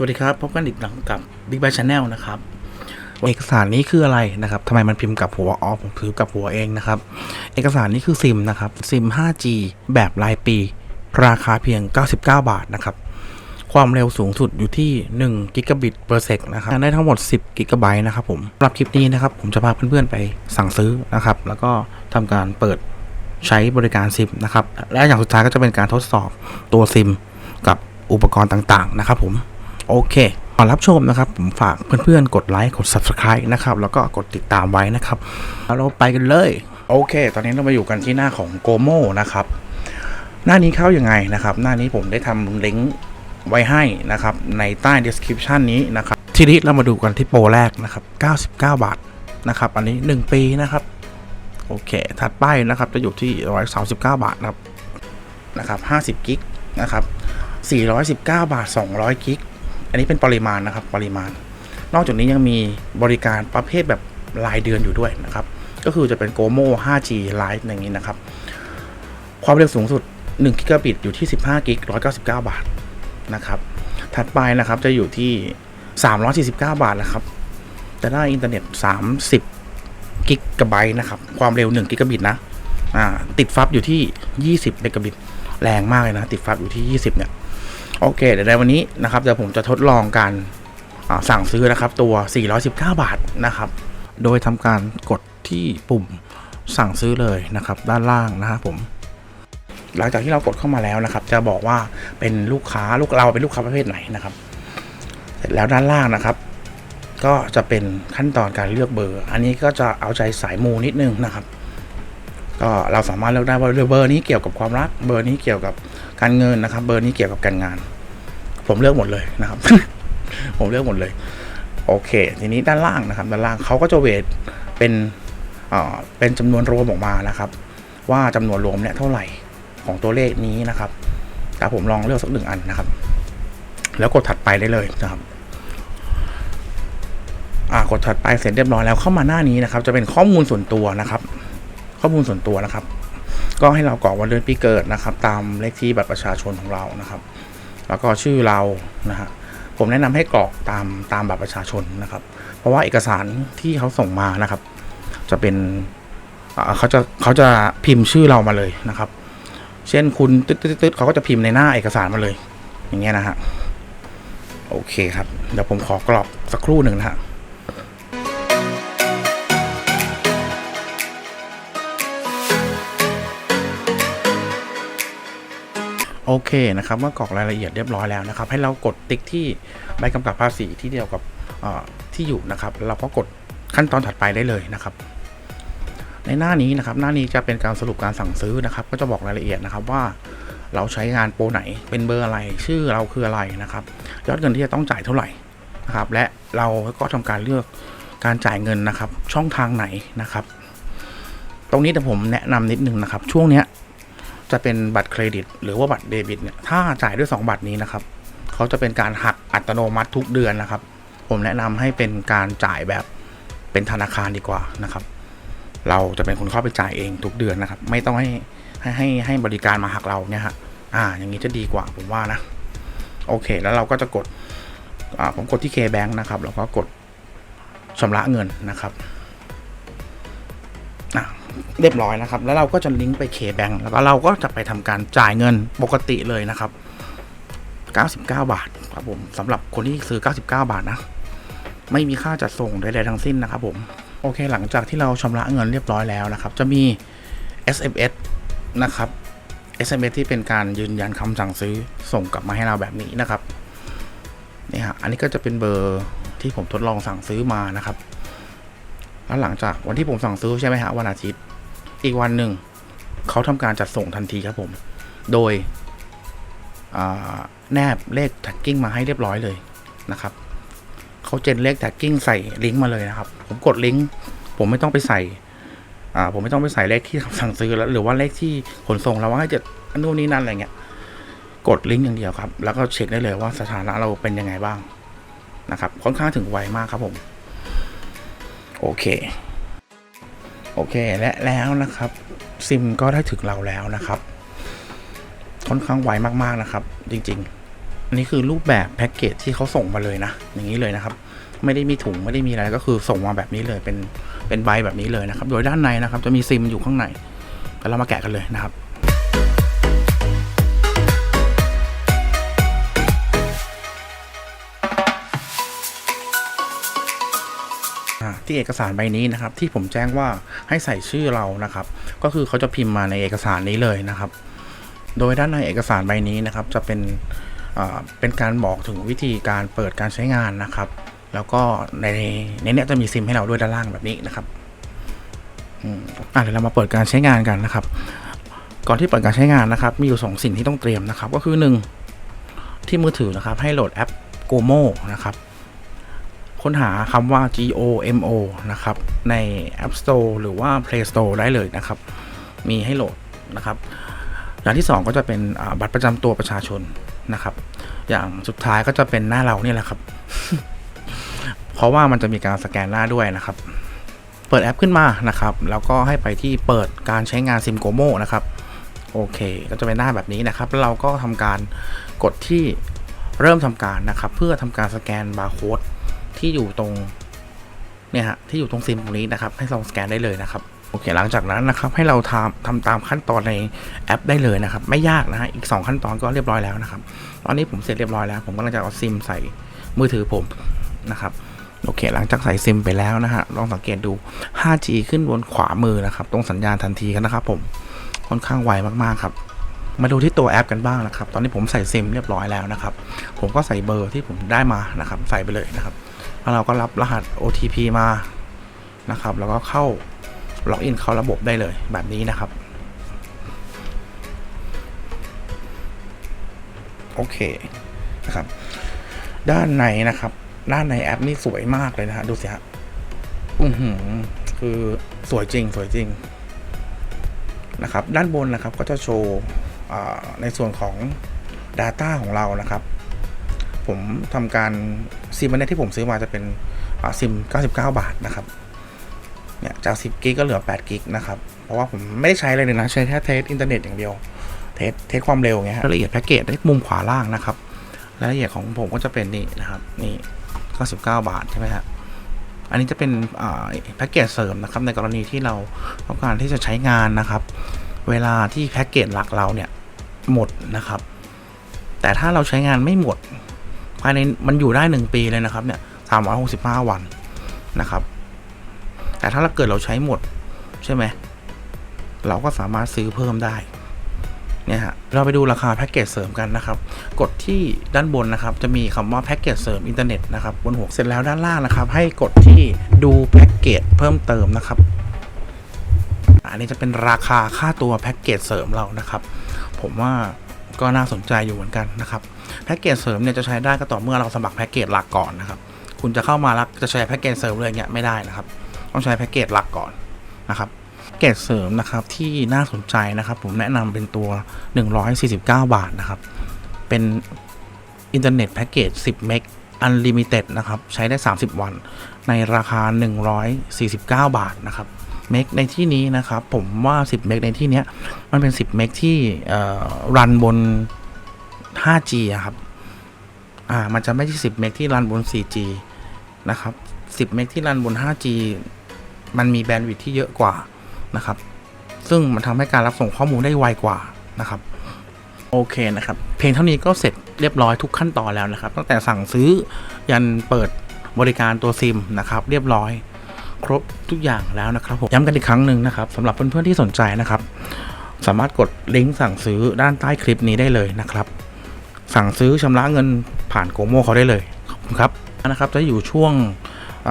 สวัสดีครับ พบกันอีกหลังกับ Big Bang Channel นะครับ เอกสารนี้คืออะไรนะครับทำไมมันพิมพ์กับหัวอ๋อผมถือกับหัวเองนะครับ เอกสารนี้คือซิมนะครับซิม 5G แบบรายปี ราคาเพียง 99 บาทนะครับ ความเร็วสูงสุดอยู่ที่1กิกะบิต per sec นะครับได้ทั้งหมด 10กิกะไบต์นะครับผมสำหรับคลิปนี้นะครับ ผมจะพาเพื่อนๆไปสั่งซื้อนะครับ แล้วก็ทำการเปิดใช้บริการซิมนะครับ และอย่างสุดท้ายก็จะเป็นการทดสอบตัวซิมกับอุปกรณ์ต่างๆ นะครับผม โอเคก่อรับชมนะครับ ผมฝากเพื่อนๆ กดไลค์กด Subscribe นะครับ แล้วก็กดติดตามไว้นะครับแล้วเราไปกันเลย โอเค ตอนนี้เรามาอยู่กันที่หน้าของ Gomo นะครับ หน้านี้เข้ายังไงนะครับ หน้านี้ผมได้ทำลิงก์ไว้ให้นะครับ ในใต้ description นี้นะครับ ทีนี้เรามาดูกันที่โปรแรกนะครับ 99 บาทนะครับ อันนี้ 1 ปีนะครับ โอเค ถัดไปนะครับ จะอยู่ที่ 139 บาทนะครับ นะครับ 50 กิกนะครับ 419 บาท 200 กิก อันนี้เป็นปริมาณนะครับ ปริมาณ นอกจากนี้ยังมีบริการประเภทแบบรายเดือนอยู่ด้วยนะครับ ก็คือจะเป็น GoMo 5G Lite อย่างนี้นะครับ ความเร็วสูงสุด1กิกะบิตอยู่ที่ 15กิก199 บาทนะครับ ถัดไปนะครับจะอยู่ที่ 349 บาทนะครับ จะได้อินเทอร์เน็ต 30กิกะไบต์นะครับ ความเร็ว 1กิกะบิตนะติดฟับอยู่ที่ 20เมกะบิต แรงมากเลยนะ ติดฟับอยู่ที่ 20 เนี่ย โอเค เดี๋ยวในวันนี้นะครับเดี๋ยวผมจะทดลองการสั่งซื้อนะครับตัว 419 บาทนะครับ โดยทำการกดที่ปุ่มสั่งซื้อเลยนะครับ ด้านล่างนะครับผม หลังจากที่เรากดเข้ามาแล้วนะครับ จะบอกว่าเป็นลูกค้าลูกเราเป็นลูกค้าประเภทไหนนะครับ เสร็จแล้วด้านล่างนะครับ ก็จะเป็นขั้นตอนการเลือกเบอร์ อันนี้ก็จะเอาใจสายมูนิดนึงนะครับ ก็เราสามารถเลือกได้ว่าเบอร์นี้เกี่ยวกับความรักเบอร์นี้เกี่ยวกับ การเงินนะครับ เบอร์นี้เกี่ยวกับการงาน ผมเลือกหมดเลยนะครับ ผมเลือกหมดเลย โอเค ทีนี้ด้านล่างนะครับ ด้านล่างเขาก็จะเวทเป็นเอ่อเป็นจำนวนรวมออกมานะครับ ว่าจำนวนรวมเนี่ยเท่าไหร่ของตัวเลขนี้นะครับแต่ผมลองเลือกสักหนึ่งอันนะครับ แล้วกดถัดไปได้เลยนะครับอ่ากดถัดไปเสร็จเรียบร้อยแล้วเข้ามาหน้านี้นะครับ จะเป็นข้อมูลส่วนตัวนะครับ ข้อมูลส่วนตัวนะครับ ก็ให้เรากรอกวันเดือนปีเกิดนะครับ ตามเลขที่บัตรประชาชนของเรานะครับ แล้วก็ชื่อเรานะฮะผมแนะนำให้กรอกตามตามบัตรประชาชนนะครับ เพราะว่าเอกสารที่เขาส่งมานะครับ จะเป็นเขาจะเขาจะพิมพ์ชื่อเรามาเลยนะครับ เช่นคุณตึ๊ดตึ๊ดตึ๊ดเขาก็จะพิมพ์ในหน้าเอกสารมาเลย อย่างเงี้ยนะฮะโอเคครับ เดี๋ยวผมขอกรอกสักครู่หนึ่งนะฮะ โอเคนะครับเมื่อกรอกรายละเอียดเรียบร้อยแล้วนะครับ ให้เรากดติ๊กที่ใบกำกับภาษีที่เดียวกับที่อยู่นะครับแล้วเราก็กดขั้นตอนถัดไปได้เลยนะครับ ในหน้านี้นะครับ หน้านี้จะเป็นการสรุปการสั่งซื้อนะครับ ก็จะบอกรายละเอียดนะครับว่าเราใช้งานโปรไหนเป็นเบอร์อะไรชื่อเราคืออะไรนะครับ ยอดเงินที่จะต้องจ่ายเท่าไหร่นะครับ และเราก็ทำการเลือกการจ่ายเงินนะครับ ช่องทางไหนนะครับ ตรงนี้แต่ผมแนะนำนิดนึงนะครับ ช่วงเนี้ย จะเป็นบัตรเครดิต หรือว่าบัตรเดบิตเนี่ยถ้าจ่ายด้วย 2 บัตรนี้นะครับเขาจะเป็นการหักอัตโนมัติทุกเดือนนะครับ ผมแนะนำให้เป็นการจ่ายแบบเป็นธนาคารดีกว่านะครับ เราจะเป็นคนเข้าไปจ่ายเองทุกเดือนนะครับ ไม่ต้องให้ให้ให้ให้บริการมาหักเราเนี่ยฮะอ่า อย่างนี้จะดีกว่าผมว่านะโอเค แล้วเราก็จะกดอ่าผมกดที่ K-Bank นะครับแล้วก็กดชำระเงินนะครับ เรียบร้อยนะครับ แล้วเราก็จะลิงก์ไป K-Bank แล้วก็เราก็จะไปทำการจ่ายเงินปกติเลยนะครับ 99 บาทครับผมสำหรับคนที่ซื้อ 99 บาทนะ ไม่มีค่าจัดส่งใดๆทั้งสิ้นนะครับผม โอเค หลังจากที่เราชำระเงินเรียบร้อยแล้วนะครับ จะมี SMS นะครับ SMS ที่เป็นการยืนยันคำสั่งซื้อส่งกลับมาให้เราแบบนี้นะครับนี่ฮะอันนี้ก็จะเป็นเบอร์ที่ผมทดลองสั่งซื้อมานะครับ แล้วหลังจากวันที่ผมสั่งซื้อใช่ไหมฮะวันอาทิตย์ อีกวันหนึ่งเขาทำการจัดส่งทันทีครับผม โดยแนบเลขแท็กกิ้งมาให้เรียบร้อยเลยนะครับเขาเจนเลขแท็กกิ้งใส่ลิงก์มาเลยนะครับ ผมกดลิงก์ผมไม่ต้องไปใส่ผมไม่ต้องไปใส่เลขที่สั่งซื้อแล้วหรือว่าเลขที่ขนส่งเราว่าให้จะอันนู้นนี้นั่นอะไรเงี้ยกดลิงก์อย่างเดียวครับ แล้วก็เช็คได้เลยว่าสถานะเราเป็นยังไงบ้างนะครับ ค่อนข้างถึงไวมากครับผม โอเค โอเคและแล้วนะครับ ซิมก็ได้ถึงเราแล้วนะครับค่อนข้างไวมากๆนะครับ จริงๆ อันนี้คือรูปแบบแพ็กเกจที่เขาส่งมาเลยนะ อย่างนี้เลยนะครับ ไม่ได้มีถุงไม่ได้มีอะไรก็คือส่งมาแบบนี้เลยเป็นเป็นใบแบบนี้เลยนะครับ โดยด้านในนะครับ จะมีซิมอยู่ข้างในเดี๋ยวเรามาแกะกันเลยนะครับ ที่เอกสารใบนี้นะครับ ที่ผมแจ้งว่าให้ใส่ชื่อเรานะครับ ก็คือเขาจะพิมพ์มาในเอกสารนี้เลยนะครับ โดยด้านในเอกสารใบนี้นะครับ จะเป็นเป็นการบอกถึงวิธีการเปิดการใช้งานนะครับ แล้วก็ในในเนี้ยจะมีซิมให้เราด้วยด้านล่างแบบนี้นะครับอืมอะเดี๋ยวเรามาเปิดการใช้งานกันนะครับ ก่อนที่เปิดการใช้งานนะครับ มีอยู่สองสิ่งที่ต้องเตรียมนะครับ ก็คือหนึ่งที่มือถือนะครับ ให้โหลดแอป Gomo นะครับ ค้นหาคำว่า G O M O นะครับ ใน App Store หรือว่า Play Store ได้เลยนะครับ มีให้โหลดนะครับ อย่างที่ 2 ก็จะเป็นบัตรประจำตัวประชาชนนะครับ อย่างสุดท้ายก็จะเป็นหน้าเราเนี่ยแหละครับ เพราะว่ามันจะมีการสแกนหน้าด้วยนะครับ เปิดแอปขึ้นมานะครับ แล้วก็ให้ไปที่เปิดการใช้งานซิมโกโมนะครับ โอเค ก็จะเป็นหน้าแบบนี้นะครับแล้วเราก็ทำการกดที่เริ่มทำการนะครับ เพื่อทำการสแกนบาร์โค้ด ที่อยู่ตรงเนี่ยฮะที่อยู่ตรงซิมตรงนี้นะครับ ให้เราสแกนได้เลยนะครับโอเคหลังจากนั้นนะครับให้เราทำทำตามขั้นตอนในแอปได้เลยนะครับ ไม่ยากนะฮะอีก 2 ขั้นตอนก็เรียบร้อยแล้วนะครับ ตอนนี้ผมเสร็จเรียบร้อยแล้ว ผมกำลังจะเอาซิมใส่มือถือผมนะครับโอเค หลังจากใส่ซิมไปแล้วนะฮะลองสังเกตดู 5G ขึ้นบนขวามือนะครับ ตรงสัญญาณทันทีกันนะครับ ผมค่อนข้างไวมากๆครับ มาดูที่ตัวแอปกันบ้างนะครับ ตอนนี้ผมใส่ซิมเรียบร้อยแล้วนะครับ ผมก็ใส่เบอร์ที่ผมได้มานะครับ ใส่ไปเลยนะครับ แล้วเราก็รับรหัส OTP มานะครับ แล้วก็เข้าล็อกอินเข้าระบบได้เลยแบบนี้นะครับ โอเคนะครับ ด้านในนะครับ ด้านในแอปนี่สวยมากเลยนะฮะดูสิฮะอือหือคือสวยจริงสวยจริงนะครับ ด้านบนนะครับก็จะโชว์ในส่วนของ Data ของเรานะครับ ผมทำการ ซิมอันนี้ที่ผมซื้อมาจะเป็นซิม 99 บาทนะครับเนี่ยจาก 10กิกก็เหลือ8กิกนะครับ เพราะว่าผมไม่ได้ใช้อะไรเลยนะ ใช้แค่เทสอินเทอร์เน็ตอย่างเดียว เทสเทสความเร็วอย่างเงี้ยรายละเอียดแพ็กเกจได้มุมขวาล่างนะครับรายละเอียดของผมก็จะเป็นนี่นะครับ นี่ 99 บาทใช่ไหมฮะอันนี้จะเป็นแพ็กเกจเสริมนะครับ ในกรณีที่เราต้องการที่จะใช้งานนะครับ เวลาที่แพ็กเกจหลักเราเนี่ยหมดนะครับ แต่ถ้าเราใช้งานไม่หมด ภายในมันอยู่ได้หนึ่งปีเลยนะครับเนี่ยสามร้อยหกสิบห้าวันนะครับ แต่ถ้าเราเกิดเราใช้หมดใช่ไหมเราก็สามารถซื้อเพิ่มได้เนี่ยฮะเราไปดูราคาแพ็กเกจเสริมกันนะครับ กดที่ด้านบนนะครับ จะมีคำว่าแพ็กเกจเสริมอินเทอร์เน็ตนะครับบนหัวเสร็จแล้วด้านล่างนะครับ ให้กดที่ดูแพ็กเกจเพิ่มเติมนะครับอันนี้จะเป็นราคาค่าตัวแพ็กเกจเสริมเรานะครับ ผมว่า ก็น่าสนใจอยู่เหมือนกันนะครับแพ็กเกจเสริมเนี่ยจะใช้ได้ก็ต่อเมื่อเราสมัครแพ็กเกจหลักก่อนนะครับ คุณจะเข้ามาแล้วจะใช้แพ็กเกจเสริมเลยเงี้ยไม่ได้นะครับ ต้องใช้แพ็กเกจหลักก่อนนะครับแพ็กเกจเสริมนะครับที่น่าสนใจนะครับ ผมแนะนำเป็นตัว 149 บาทนะครับ เป็นอินเทอร์เน็ตแพ็กเกจ 10 เมก Unlimited นะครับ ใช้ได้ 30 วัน ในราคา 149 บาทนะครับ เมกในที่นี้นะครับ ผมว่า 10 เมกในที่นี้มันเป็น 10 เมกที่รันบน 5G อะครับ อ่า มันจะไม่ใช่ 10 เมกที่รันบน 4G นะครับ 10 เมกที่รันบน 5G มันมีแบนด์วิดท์ที่เยอะกว่านะครับ ซึ่งมันทำให้การรับส่งข้อมูลได้ไวกว่านะครับโอเคนะครับ เพลงเท่านี้ก็เสร็จเรียบร้อยทุกขั้นตอนแล้วนะครับ ตั้งแต่สั่งซื้อยันเปิดบริการตัวซิมนะครับ เรียบร้อย ครบทุกอย่างแล้วนะครับผมย้ำกันอีกครั้งหนึ่งนะครับสำหรับเพื่อนๆที่สนใจนะครับ สามารถกดลิงก์สั่งซื้อด้านใต้คลิปนี้ได้เลยนะครับ สั่งซื้อชำระเงินผ่านโกโมเขาได้เลยขอบคุณครับนะครับจะอยู่ช่วง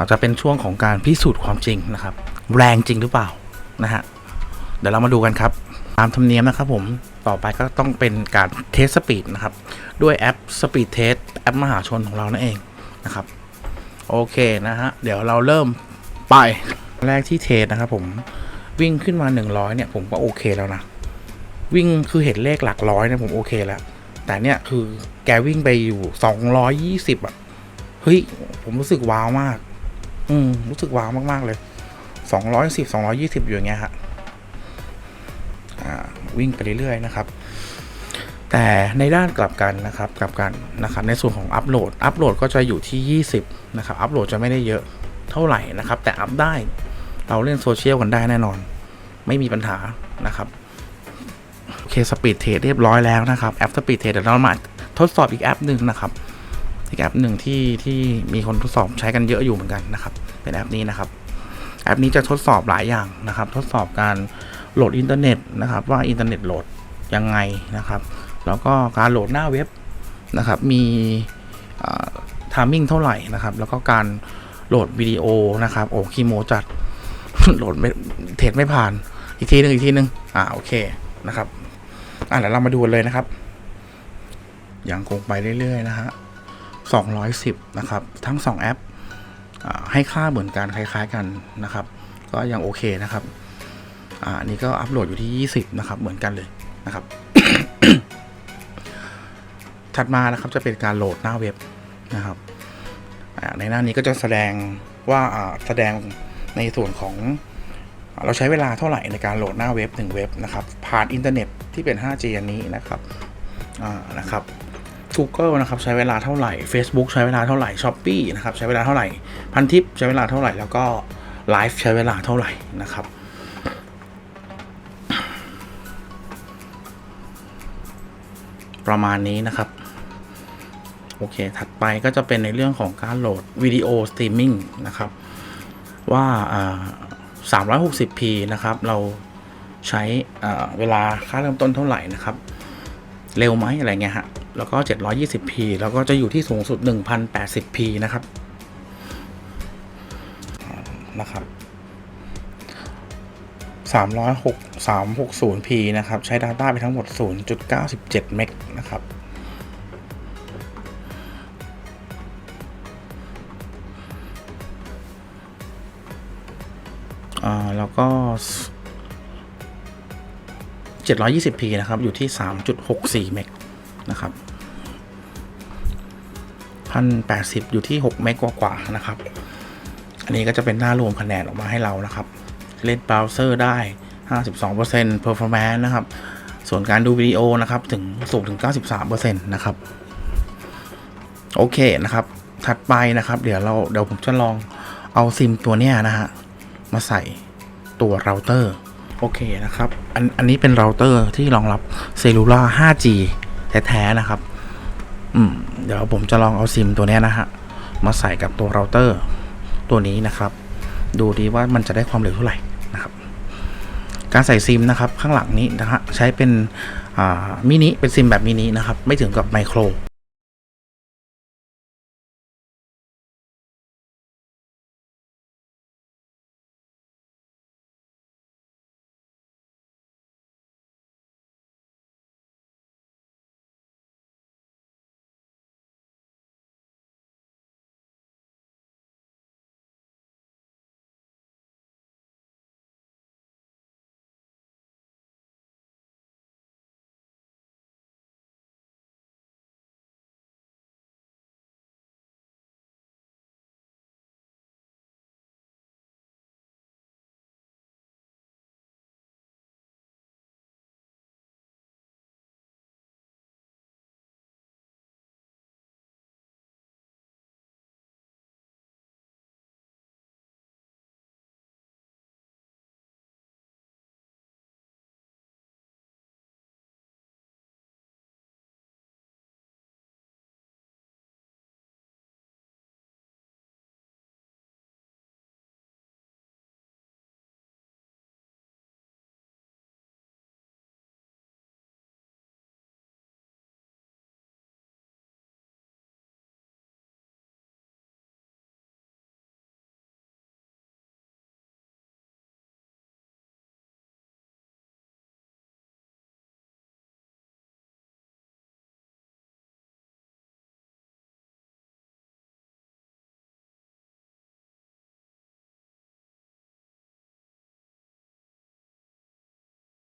จะเป็นช่วงของการพิสูจน์ความจริงนะครับ แรงจริงหรือเปล่านะฮะเดี๋ยวเรามาดูกันครับ ตามธรรมเนียมนะครับผมต่อไปก็ต้องเป็นการเทสสปีดนะครับ ด้วยแอป Speed Test แอปมหาชนของเรานั่นเองนะครับ โอเคนะฮะ เดี๋ยวเราเริ่ม ไป แรกที่เทสนะครับผมวิ่งขึ้นมา 100 เนี่ย ผมก็โอเคแล้วนะ วิ่งคือเห็นเลขหลักร้อยเนี่ยผมโอเคแล้ว แต่เนี่ยคือแกวิ่งไปอยู่ 220อะเฮ้ย ผมรู้สึกว้าวมาก อืม รู้สึกว้าวมาก ๆ เลย 210 220 อยู่อย่างเงี้ยฮะอ่าวิ่งไปเรื่อย ๆ นะครับ แต่ในด้านกลับกันนะครับ กลับกันนะครับ ในส่วนของอัปโหลด อัปโหลดก็จะอยู่ที่ 20 นะครับ อัปโหลดจะไม่ได้เยอะ ท่าไหร่นะครับ แต่อัพได้เราเล่นโซเชียลกันได้แน่นอน ไม่มีปัญหานะครับโอเคสปีดเทรดเรียบร้อยแล้วนะครับแอปสปีดเทรดเดี๋ยวเรามาทดสอบอีกแอปหนึ่งนะครับอีกแอปหนึ่งที่ที่มีคนทดสอบใช้กันเยอะอยู่เหมือนกันนะครับ เป็นแอปนี้นะครับ แอปนี้จะทดสอบหลายอย่างนะครับ ทดสอบการโหลดอินเทอร์เน็ตนะครับ ว่าอินเทอร์เน็ตโหลดยังไงนะครับ แล้วก็การโหลดหน้าเว็บนะครับ มีทามมิ่งเท่าไหร่นะครับ แล้วก็การ โหลดวิดีโอนะครับ โอ้คีโมจัด โหลดไม่เทรดไม่ผ่าน อีกทีหนึ่งอีกทีหนึ่งอ่าโอเคนะครับ อะเดี๋ยวเรามาดูเลยนะครับ ยังคงไปเรื่อยๆนะฮะ210นะครับ ทั้ง2แอปอให้ค่าเหมือนกันคล้าย ๆกันนะครับ ก็ยังโอเคนะครับ อ่านนี้ก็อัปโหลดอยู่ที่ 20 นะครับ เหมือนกันเลยนะครับ ถัดมานะครับจะเป็นการโหลดหน้าเว็บนะครับ ในหน้านี้ก็จะแสดงว่าแสดงในส่วนของเราใช้เวลาเท่าไหร่ในการโหลดหน้าเว็บหนึ่งเว็บนะครับผ่านอินเทอร์เน็ตที่เป็น 5G อันนี้นะครับนะครับ Google นะครับใช้เวลาเท่าไหร่ Facebook ใช้เวลาเท่าไหร่ s h อ p e e นะครับใช้เวลาเท่าไหร่พันทิปใช้เวลาเท่าไหร่แล้วก็ไลฟ์ใช้เวลาเท่าไหร่นะครับประมาณนี้นะครับ โอเค ถัดไปก็จะเป็นในเรื่องของการโหลดวิดีโอสตรีมมิ่งนะครับ ว่า 360p นะครับ เราใช้เวลาค่าเริ่มต้นเท่าไหร่นะครับ เร็วไหมอะไรเงี้ยฮะ แล้วก็ 720p แล้วก็จะอยู่ที่สูงสุด 1080p นะครับนะครับ306 360p นะครับ ใช้ Data ไปทั้งหมด 0.97 เมกนะครับ อ่าแล้วก็ 720p นะครับ อยู่ที่ 3.64 เมกนะครับ 1080 อยู่ที่ 6 เมกกว่าๆนะครับ อันนี้ก็จะเป็นหน้ารวมคะแนนออกมาให้เรานะครับ เล่นเบราว์เซอร์ได้ 52% performance นะครับ ส่วนการดูวิดีโอนะครับ ถึงสูงถึง 93%นะครับ โอเคนะครับ ถัดไปนะครับ เดี๋ยวเราเดี๋ยวผมจะลองเอาซิมตัวเนี้ยนะฮะ มาใส่ตัวเราเตอร์โอเคนะครับ อันอันนี้เป็นเราเตอร์ที่รองรับเซลูล่า 5G แท้ๆนะครับ อืม เดี๋ยวผมจะลองเอาซิมตัวนี้นะฮะ มาใส่กับตัวเราเตอร์ตัวนี้นะครับ ดูดีว่ามันจะได้ความเร็วเท่าไหร่นะครับ การใส่ซิมนะครับ ข้างหลังนี้นะฮะใช้เป็นมินิเป็นซิมแบบมินินะครับ ไม่ถึงกับไมโคร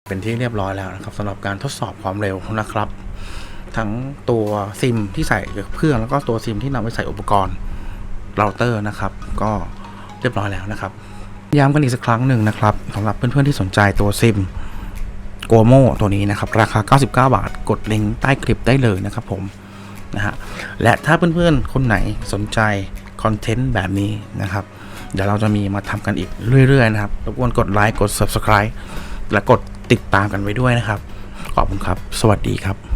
เป็นที่เรียบร้อยแล้วนะครับสำหรับการทดสอบความเร็วนะครับ ทั้งตัวซิมที่ใส่เพื่อแล้วก็ตัวซิมที่นำไปใส่อุปกรณ์เราเตอร์นะครับ ก็เรียบร้อยแล้วนะครับ ย้ำกันอีกสักครั้งหนึ่งนะครับสำหรับเพื่อนๆที่สนใจตัวซิมโกโมตัวนี้นะครับ ราคา 99 บาท กดลิงก์ใต้คลิปได้เลยนะครับผมนะฮะและถ้าเพื่อนๆ คนไหนสนใจคอนเทนต์แบบนี้นะครับ เดี๋ยวเราจะมีมาทำกันอีกเรื่อยๆนะครับรบกวนกดไลค์กด Subscribe และกด ติดตามกันไว้ด้วยนะครับ ขอบคุณครับ สวัสดีครับ